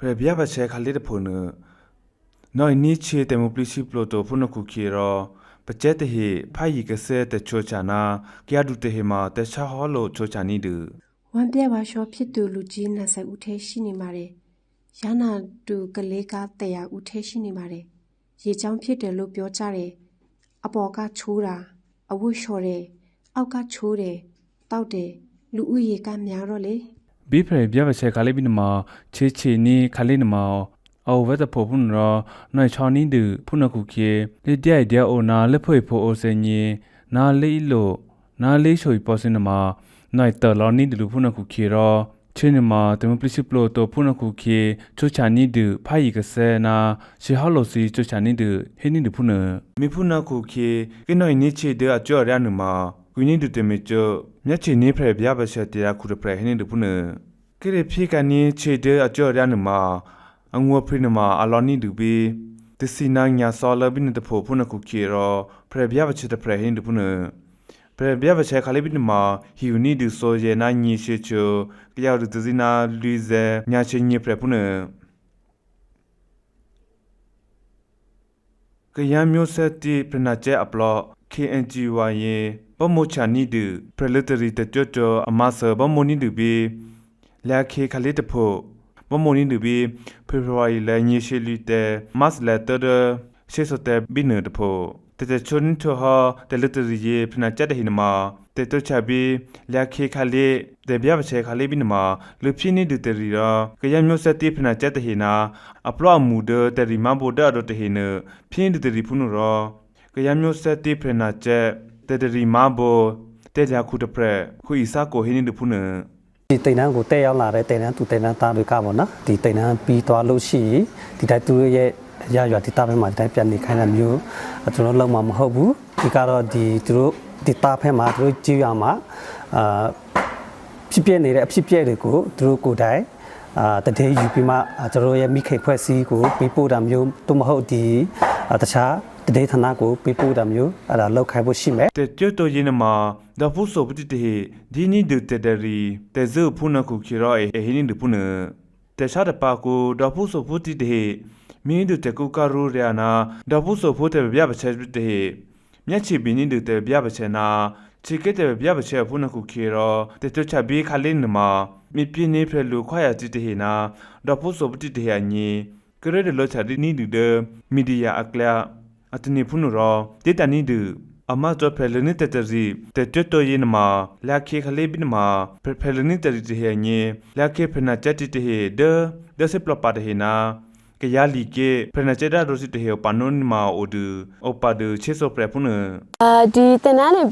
ခါလေးကူနဖယာကစေချူချာနီဒီဟိနိတရီကရစီယခိယခါလေးကူနမှာပမိုချာနိငရအပရလူနိတရီတတီယိုတော့ပါစီဆူဟိနိတရီကရစီဒီဟင်ပါဘရဲ que ya li kina freke que pre bia ba che khale de phone no ni che te mo plisi plo to phone ku ki ro pa che te he pha yi ke se te cho cha na kya du te he ma te cha ho lo cho cha ni du ဝမ်ပြက်ပါရှောဖြစ်သူလူကြီးနဲ့ဆက်ဦးထဲရှိနေပါတယ်။ရနာတူကလေးကတရားဦးထဲရှိနေပါတယ်။ရေချောင်းဖြစ်တယ်လို့ပြောကြတယ်။အပေါ်ကချိုးတာအဝတ်လျှော်တယ်။အောက်ကချိုးတယ်။တောက်တယ်။လူဦးရေကများတော့လေ bi pre bia ba che khale bin ma che che ni khale na ma au wa ta pho phun ro noi cha ni du phun ku ki de dia dia o na le phoi pho o se ni na le lo na le shoi po sin na ma noi ta lo ni du phun ku ki ro ချင်းနမှာတမပလစ်ပလိုတော့ဖုန်ခုခေချိုချာနီဒဖိုင်ကဆဲနာရှီဟလိုစီချိုချာနီဒဟင်းနီဒဖုန်မီဖုန်ခုခေကနိုင်းနီချေဒအကျော်ရနမှာ ကွနီဒတမီချိုမြက်ချီနေဖရဗျာဘရှတရားခုရဖရဟင်းနီဒဖုန်ကရေဖိကနီချေဒအကျော်ရနမှာအငွေဖိနမှာအလောနီဒူဘီတစီနာညာဆောလဘင်းတဖို့ဖုန်ခုခေရောဖရဗျာဘချတဖရဟင်းဒဖုန်ပရဗျာဘချေခါလေးပိနမဟီယူနီဒူဆိုယေနာညီရှိချိုကယောဒူတဇီနာလူဇေညာချင်းညပရပုနကယံမျိုးဆက်တီပနာကျဲအပလော့ KNGY ယေပမိုချာနီဒူပရလတရီတကြွတ်အမဆာဘမိုနီဒူဘီလာခေခလေးတဖို့ဘမိုနီဒူဘီဖေဖော်ဝါရီလညရှိလီတဲမတ်လက်တရရှေစတဲ့ဘီနတဖို့တတချွန်းထဟာတလတရီယေပနာကျတဲ့ဟိနမာတေတချဘီလာခေခလေးတေဗျာဘချေခလေးဘီနမာလူဖြစ်နေဒူတရီရာကယံမျိုးဆက်တိပနာကျတဲ့ဟိနာအပလော့မူဒတရီမဘိုဒါဒတဟိနဖြစ်နေဒူတရီဖုနရော ကယံမျိုးဆက်တိပနာကျတဲ့တရီမဘိုတေကြခုတပရခုဤစာကိုဟိနေဒူဖုနဒီတိန်တန်းကိုတက်ရောက်လာတဲ့တိန်တန်းသူတိန်တန်းသားတွေကပေါ့နော်ဒီတိန်တန်းပြီးသွားလို့ရှိရင်ဒီတိုင်းသူတို့ရဲ့ရရွာဒီတာဘက်မှာဒီတိုင်းပြန်နေခိုင်းတာမျိုးကျွန်တော်လုံးမှာမဟုတ်ဘူးဒီကတော့ဒီသူတို့ဒီတာဘက်မှာသူတို့ကြည့်ရမှာအာဖြစ်ပြနေတဲ့အဖြစ်ပြက်တွေကိုသူတို့ကိုယ်တိုင်အာတတိယူပြီးမှကျွန်တော်ရဲ့မိခိတ်ဖွဲ့စည်းကိုပေးပို့တာမျိုးတို့မဟုတ်ဒီတခြား တတိဌာနကိုပေးပို့တာမျိုးအဲ့ဒါလောက်ခိုင်းဖို့ရှိမယ် te tyo to yin ma da fu so bu ti te di ni de te de ri te zu pu na ku ki ro e hi ni de pu na te sha de pa ku da fu so fu ti te mi de te ku ka ru ya na da fu so fu te bya ba che te မြက်ချီဘီနီ de te bya ba che na ချီကတဲ့ဗျာဘချေဖုန်ခုခေရောတေတချဘီခလင်းနမမိပြင်းနေဖဲလူခွာရတိတေဟနာဒေါ်ဖို့ဆိုပတိတေဟညီကရဒလောချာဒီနီဒီဒမီဒီယာအကလာ အတနိဖုန်ရောတေတနီဒအမတ်တော့ဖဲလနိတတရီတေတတယင်းမလာခေခလေးဘင်းမဖဲလနိတရီတေဟညီလာခေဖနာချက်တိတေဟဒဒစပလပါတေဟနာကရလီကေဖရနချေဒါရိုစီတေဟပနွန်မာအိုဒူအိုပါဒူချေဆိုပရဖုန်အာဒီတင်နန်းနေ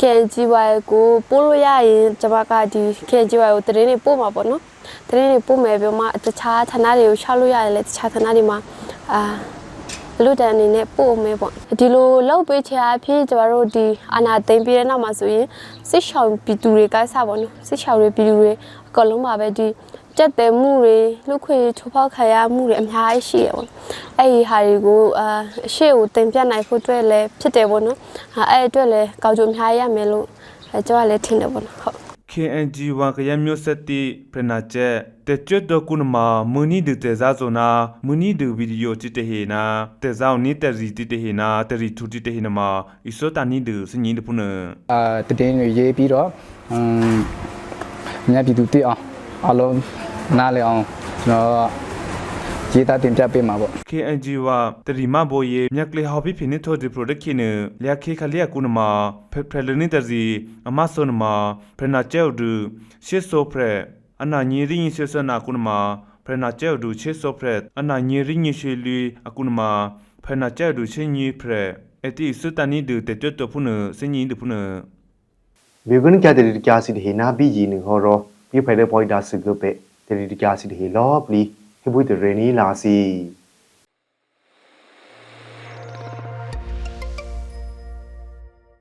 ပြီးသွားရတော့ကျွန်မအနေနဲ့ကဒီ CJ ပဲပေါ့နော်အာကျွန်မအလွတ်တန်းနေတရင်ထောင်နေနဲ့ပြန်နေမယ်ပြောမှ KNGY ကိုပို့လို့ရရင်ကျွန်မကဒီ KNGY ကိုတရင်နေပို့မှာပေါ့နော်တရင်နေပို့မယ်ပြောမှတခြားဌာနတွေကိုရှောက်လို့ရတယ်လေတခြားဌာနတွေမှာအာလူတန်အနေနဲ့ပို့မယ်ပေါ့ဒီလိုလောက်ပေးချင်အဖြစ်ကျမတို့ဒီအာနာသိမ့်ပြီးတဲ့နောက်မှာဆိုရင်စစ်ရှောင်ပြည်သူတွေကစပါတော့စစ်ရှောင်တွေပြည်သူတွေအကုန်လုံးပါပဲဒီ ကြက်တယ်မှုတွေလူခွေချိုးဖောက်ခံရမှုတွေအများကြီးရှိရပေါ့အဲ့ဒီဟာတွေကိုအာအရှိကိုတင်ပြနိုင်ဖို့အတွက်လည်းဖြစ်တယ်ပေါ့နော်ဟာအဲ့အတွက်လည်းကောင်းကျိုးအများကြီးရမယ်လို့အဲကျွန်တော်လည်းထင်တယ်ပေါ့နော်ဟုတ် KNG ဝကရမျိုးစတိပရနာချက်တေကျွတ်တော့ကုနမမူနီဒတေဇာဇိုနာမူနီဒဗီဒီယိုတိတေဟေနာတေဇာနီတရီတိတေဟေနာတရီထူတိတေဟေနာမအီဆိုတာနီဒစညင်းတပုနအာတည်င်းတွေရေးပြီးတော့အမ်ညပြည်သူသိအောင်အလုံး နားလည်အောင်ကျွန်တော်ရေးသားတင်ပြပေးမှာပေါ့ KNG ဝတရီမဘိုယေမြက်ကလေဟော်ဘီဖိနေထိုဒီပရိုဒက်ခိနလျာခေခလျာကုနမဖဖလနီတရီအမဆွန်မပရနာကျဲဒူရှစ်ဆိုဖရအနာညီရင်းဆွဆနာကုနမပရနာကျဲဒူရှစ်ဆိုဖရအနာညီရင်းရှိလီအကုနမဖရနာကျဲဒူချင်းညီဖရအတိစတနီဒူတေတွတ်တဖုနစညင်းဒဖုနဘေဂွန်ကတဲ့ဒီကာစီဒီနာဘီဂျီနဟောရပြဖိုင်တဲ့ပွိုင်တာစကပဲ တဲ့ဒီကာစီဒီလောပလီဟေဘွေတဲ့ရနီလာစီ